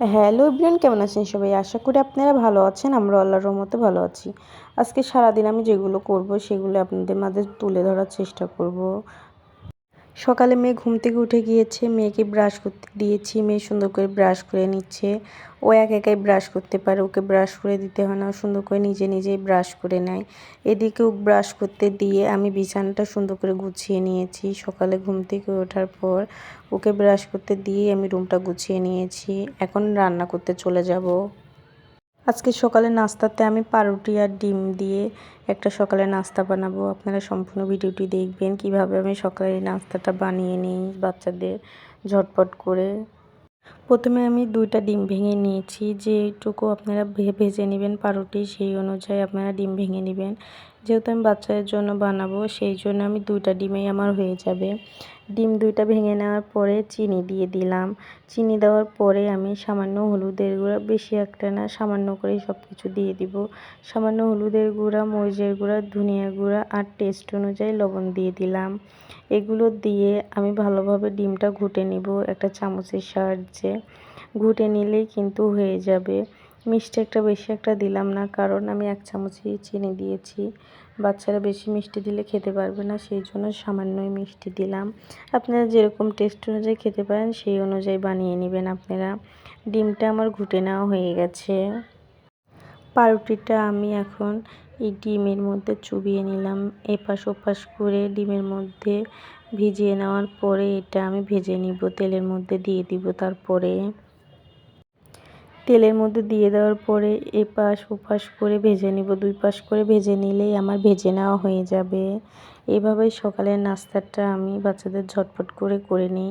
Hello ইব্রিয়ান কেমন আছেন সবাই? আশা করি আপনারা ভালো আছেন। আমরা আল্লাহর রহমতে ভালো আছি। আজকে সারাদিন আমি যেগুলো করব, সেগুলো আপনাদের মাঝে তুলে ধরার চেষ্টা করব। সকালে মেয়ে ঘুম থেকে উঠে গিয়েছে, মেয়েকে ব্রাশ করতে দিয়েছি, মেয়ে সুন্দর করে ব্রাশ করে নিচ্ছে। ও এক একাই ব্রাশ করতে পারে, ওকে ব্রাশ করে দিতে হয় না সুন্দর করে নিজে নিজেই ব্রাশ করে নেয়। এদিকে ও ব্রাশ করতে দিয়ে আমি বিছানাটা সুন্দর করে গুছিয়ে নিয়েছি। সকালে ঘুম থেকে ওঠার পর ওকে ব্রাশ করতে দিয়ে আমি রুমটা গুছিয়ে নিয়েছি। এখন রান্না করতে চলে যাব। আজকে সকালে নাস্তাতে আমি পাউরুটি আর ডিম দিয়ে একটা সকালে নাস্তা বানাবো। আপনারা সম্পূর্ণ ভিডিওটি দেখবেন, কীভাবে আমি সকালে নাস্তাটা বানিয়ে নিই বাচ্চাদের ঝটপট করে। প্রথমে আমি দুইটা ডিম ভেঙে নিয়েছি, যেটুকু আপনারা ভেজে নেবেন পাউরুটি, সেই অনুযায়ী আপনারা ডিম ভেঙে নেবেন। যেহেতু আমি বাচ্চাদের জন্য বানাবো, সেই জন্য আমি দুইটা ডিমেই আমার হয়ে যাবে। ডিম দুইটা ভেঙে নেওয়ার পরে চিনি দিয়ে দিলাম। চিনি দেওয়ার পরে আমি সামান্য হলুদের গুঁড়া, বেশি একটা না, সামান্য করে সব কিছু দিয়ে দিব। সামান্য হলুদের গুঁড়া, মরিচের গুঁড়া, ধনিয়া গুঁড়া আর টেস্ট অনুযায়ী লবণ দিয়ে দিলাম। এগুলো দিয়ে আমি ভালোভাবে ডিমটা ঘুটে নিব একটা চামচের সাহায্যে। ঘুটে নিলেই কিন্তু হয়ে যাবে। মিষ্টি একটা বেশি একটা দিলাম না, কারণ আমি এক চামচই চিনি দিয়েছি। বাচ্চারা বেশি মিষ্টি দিলে খেতে পারবে না, সেই জন্য সামান্যই মিষ্টি দিলাম। আপনারা যেরকম টেস্ট অনুযায়ী খেতে পারেন, সেই অনুযায়ী বানিয়ে নেবেন আপনারা। ডিমটা আমার ঘুটে নেওয়া হয়ে গেছে। পাউরুটিটা আমি এখন এই ডিমের মধ্যে চুবিয়ে নিলাম। এপাশ ওপাশ করে ডিমের মধ্যে ভিজিয়ে নেওয়ার পরে এটা আমি ভেজে নিব, তেলের মধ্যে দিয়ে দিব তারপরে। তেলের মধ্যে দিয়ে দেওয়ার পরে এপাশ ওপাশ করে ভেজে নিব। দুই পাশ করে ভেজে নিলেই আমার ভেজে নেওয়া হয়ে যাবে। এভাবেই সকালের নাস্তাটা আমি বাচ্চাদের ঝটপট করে করে নিই।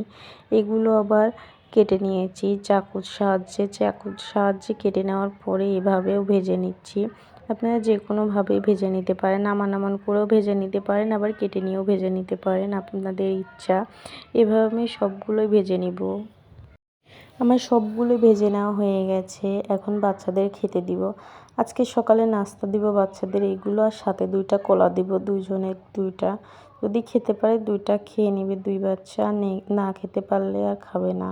এগুলো আবার কেটে নিয়েছি। চাকুর সাহায্যে চাকুর সাহায্যে কেটে নেওয়ার পরে এভাবেও ভেজে নিচ্ছি। আপনারা যে কোনোভাবেই ভেজে নিতে পারেন, নামান নামান করেও ভেজে নিতে পারেন, আবার কেটে নিয়েও ভেজে নিতে পারেন। আপনাদের ইচ্ছা, এভাবে আমি সবগুলোই ভেজে নিব। আমার সবগুলো ভেজে নেওয়া হয়ে গেছে, এখন বাচ্চাদের খেতে দিব। আজকে সকালে নাস্তা দিব বাচ্চাদের, এগুলো আর সাথে দুইটা কলা দিব দুইজনের দুইটা। যদি খেতে পারে দুইটা খেয়ে নেবে দুই বাচ্চা না খেতে পারলে আর খাবে না।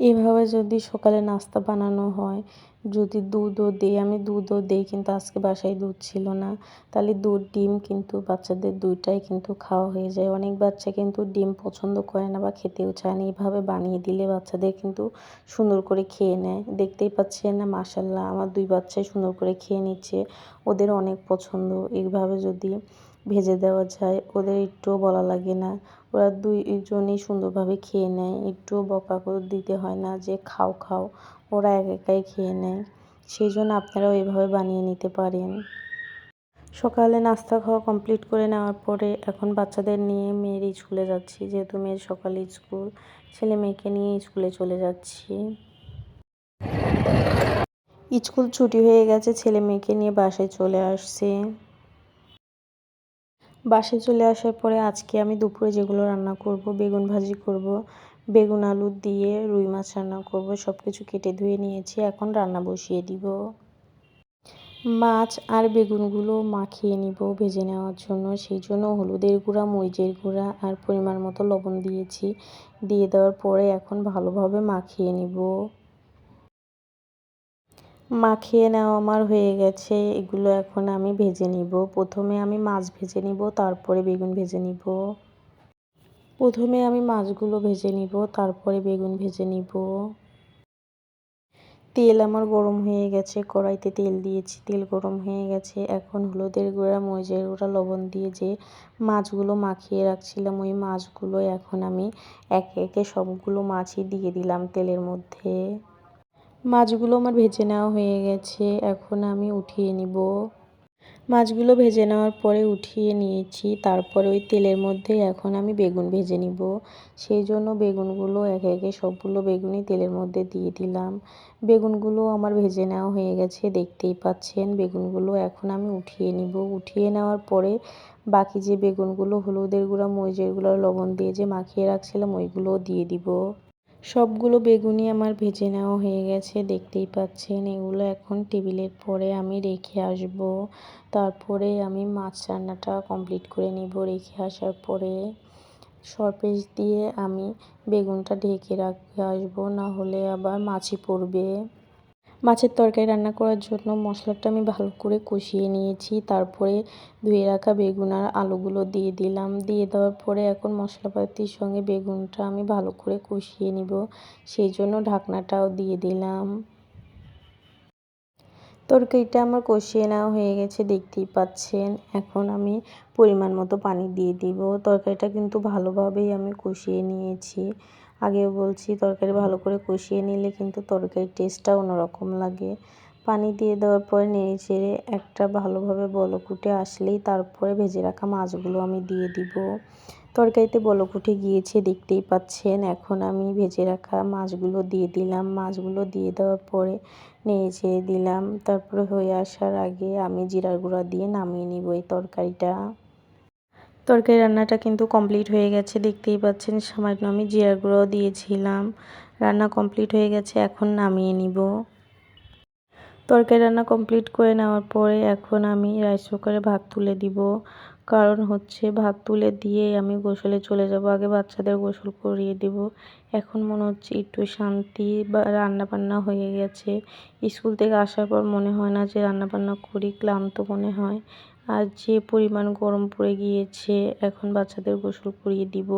এভাবে যদি সকালে নাস্তা বানানো হয়, যদি দুধও দিই, আমি দুধও দিই কিন্তু আজকে বাসায় দুধ ছিল না। তাহলে দুধ, ডিম কিন্তু বাচ্চাদের দুইটাই কিন্তু খাওয়া হয়ে যায়। অনেক বাচ্চা কিন্তু ডিম পছন্দ করে না বা খেতেও চায় না। এইভাবে বানিয়ে দিলে বাচ্চাদের কিন্তু সুন্দর করে খেয়ে নেয়। দেখতেই পাচ্ছেন না মাসাল্লাহ আমার দুই বাচ্চাই সুন্দর করে খেয়ে নিচ্ছে। ওদের অনেক পছন্দ। এইভাবে যদি ভেজে দেওয়া যায়, ওদের একটুও বলা লাগে না। ওরা দুইজনেই সুন্দরভাবে খেয়ে নেয়, একটুও বকা করে দিতে হয় না যে খাও খাও, ওরা এক একাই খেয়ে নেয়। সেই জন্য আপনারাও এভাবে বানিয়ে নিতে পারেন। সকালে নাস্তা খাওয়া কমপ্লিট করে নেওয়ার পরে এখন বাচ্চাদের নিয়ে মেয়ের স্কুলে যাচ্ছি, যেহেতু মেয়ের সকালে স্কুল, ছেলে মেয়েকে নিয়ে স্কুলে চলে যাচ্ছি। স্কুল ছুটি হয়ে গেছে, ছেলে মেয়েকে নিয়ে বাসায় চলে আসছে। বাসায় চলে আসার পরে আজকে আমি দুপুরে যেগুলো রান্না করব, বেগুন ভাজি করব, বেগুন আলু দিয়ে রুই মাছ রান্না করব সব কিছু কেটে ধুয়ে নিয়েছি, এখন রান্না বসিয়ে দিব। মাছ আর বেগুনগুলো মাখিয়ে নিব ভেজে নেওয়ার জন্য, সেই জন্য হলুদের গুঁড়া, মরিচের গুঁড়া আর পরিমাণ মতো লবণ দিয়েছি। দিয়ে দেওয়ার পরে এখন ভালোভাবে মাখিয়ে নিব। মাখিয়ে নেওয়া আমার হয়ে গেছে। এগুলো এখন আমি ভেজে নিব। প্রথমে আমি মাছ ভেজে নিব, তারপরে বেগুন ভেজে নিব। প্রথমে আমি মাছগুলো ভেজে নিব, তারপরে বেগুন ভেজে নিব। তেল আমার গরম হয়ে গেছে, কড়াইতে তেল দিয়েছি, তেল গরম হয়ে গেছে। এখন হলুদের গুঁড়া, মরিচের গুঁড়া, লবণ দিয়ে যে মাছগুলো মাখিয়ে রাখছিলাম, ওই মাছগুলো এখন আমি একে একে সবগুলো মাছই দিয়ে দিলাম তেলের মধ্যে। মাছগুলো আমার ভেজে নেওয়া হয়ে গেছে, এখন আমি উঠিয়ে নিব। মাছগুলো ভেজে নেওয়ার পরে উঠিয়ে নিয়েছি, তারপরে ওই তেলের মধ্যে এখন আমি বেগুন ভেজে নিব। সেই জন্য বেগুনগুলো একে একে সবগুলো বেগুনই তেলের মধ্যে দিয়ে দিলাম। বেগুনগুলো আমার ভেজে নেওয়া হয়ে গেছে, দেখতেই পাচ্ছেন। বেগুনগুলো এখন আমি উঠিয়ে নিব। উঠিয়ে নেওয়ার পরে বাকি যে বেগুনগুলো হলুদের গুঁড়া, মরিচের গুঁড়া, লবণ দিয়ে যে মাখিয়ে রাখছিলাম, ওইগুলোও দিয়ে দিব। সবগুলো বেগুনি আমার ভেজে নেওয়া হয়ে গেছে, দেখতেই পাচ্ছেন। এগুলো এখন টেবিলের পরে আমি রেখে আসব। তারপরে আমি মাছ রান্নাটা কমপ্লিট করে নিব। রেখে আসার পরে সরপেজ দিয়ে আমি বেগুনটা ঢেকে রাখতে আসব না হলে আবার মাছি পড়বে। মাছের তরকারি রান্না করার জন্য মশলাটা আমি ভালো করে কষিয়ে নিয়েছি। তারপরে ধুয়ে রাখা বেগুন আর আলুগুলো দিয়ে দিলাম। দিয়ে দেওয়ার পরে এখন মশলাপাতির সঙ্গে বেগুনটা আমি ভালো করে কষিয়ে নিব। সেই জন্য ঢাকনাটাও দিয়ে দিলাম। তরকারিটা আমার কষিয়ে নেওয়া হয়ে গেছে, দেখতেই পাচ্ছেন। এখন আমি পরিমাণ মতো পানি দিয়ে দিব। তরকারিটা কিন্তু ভালোভাবেই আমি কষিয়ে নিয়েছি। আগেও বলছি, তরকারি ভালো করে কষিয়ে নিলে কিন্তু তরকারির টেস্টটা অন্যরকম লাগে। পানি দিয়ে দেওয়ার পরে নেড়ে চেড়ে একটা ভালোভাবে বলক উঠে আসলেই তারপরে ভেজে রাখা মাছগুলো আমি দিয়ে দিব। তরকারিতে বলক উঠে গিয়েছে, দেখতেই পাচ্ছেন। এখন আমি ভেজে রাখা মাছগুলো দিয়ে দিলাম। মাছগুলো দিয়ে দেওয়ার পরে নেড়ে চেড়ে দিলাম। তারপরে হয়ে আসার আগে আমি জিরার গুঁড়া দিয়ে নামিয়ে নিব এই তরকারিটা। তরকারি রান্নাটা কিন্তু কমপ্লিট হয়ে গেছে, দেখতেই পাচ্ছেন সামান্য আমি জিরার গুঁড়াও দিয়েছিলাম। রান্না কমপ্লিট হয়ে গেছে, এখন নামিয়ে নিব। তরকারি রান্না কমপ্লিট করে নেওয়ার পরে এখন আমি রাইস কুকারে ভাত তুলে দিব। কারণ হচ্ছে ভাত তুলে দিয়ে আমি গোসলে চলে যাব, আগে বাচ্চাদের গোসল করিয়ে দেব। এখন মনে হচ্ছে একটু শান্তি বা রান্না বান্না হয়ে গেছে। স্কুল থেকে আসার পর মনে হয় না যে রান্না বান্না করি, ক্লান্ত মনে হয়। আর যে পরিমাণ গরম পড়ে গিয়েছে, এখন বাচ্চাদের গোসল করিয়ে দিব।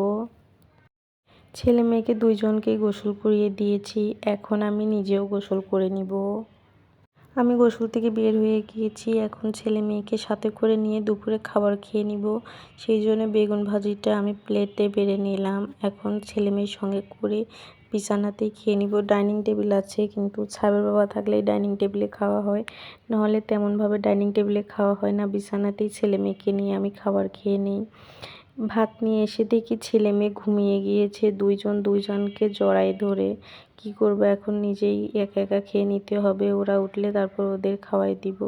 ছেলে মেয়েকে দুইজনকেই গোসল করিয়ে দিয়েছি, এখন আমি নিজেও গোসল করে নিব। আমি গোসল থেকে বের হয়ে গিয়েছি। এখন ছেলে মেয়েকে সাথে করে নিয়ে দুপুরে খাবার খেয়ে নিব। সেই জন্য বেগুন ভাজিটা আমি প্লেটে বেড়ে নিলাম। এখন ছেলে মেয়ের সঙ্গে করে বিছানাতেই খেয়ে নিব। ডাইনিং টেবিল আছে, কিন্তু ছাবের বাবা থাকলেই ডাইনিং টেবিলে খাওয়া হয়। নাহলে তেমনভাবে ডাইনিং টেবিলে খাওয়া হয় না। বিছানাতেই ছেলে মেয়েকে নিয়ে আমি খাবার খেয়ে নিই। ভাত নিয়ে এসে দেখি ছেলে মেয়ে ঘুমিয়ে গিয়েছে। দুইজন দুইজনকে জড়াই ধরে। কি করব এখন? নিজেই একা একা খেয়ে নিতে হবে। ওরা উঠলে তারপর ওদের খাওয়াই দিব।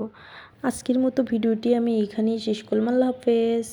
আজকের মতো ভিডিওটি আমি এখানেই শেষ করলাম। আল্লাহ হাফেজ।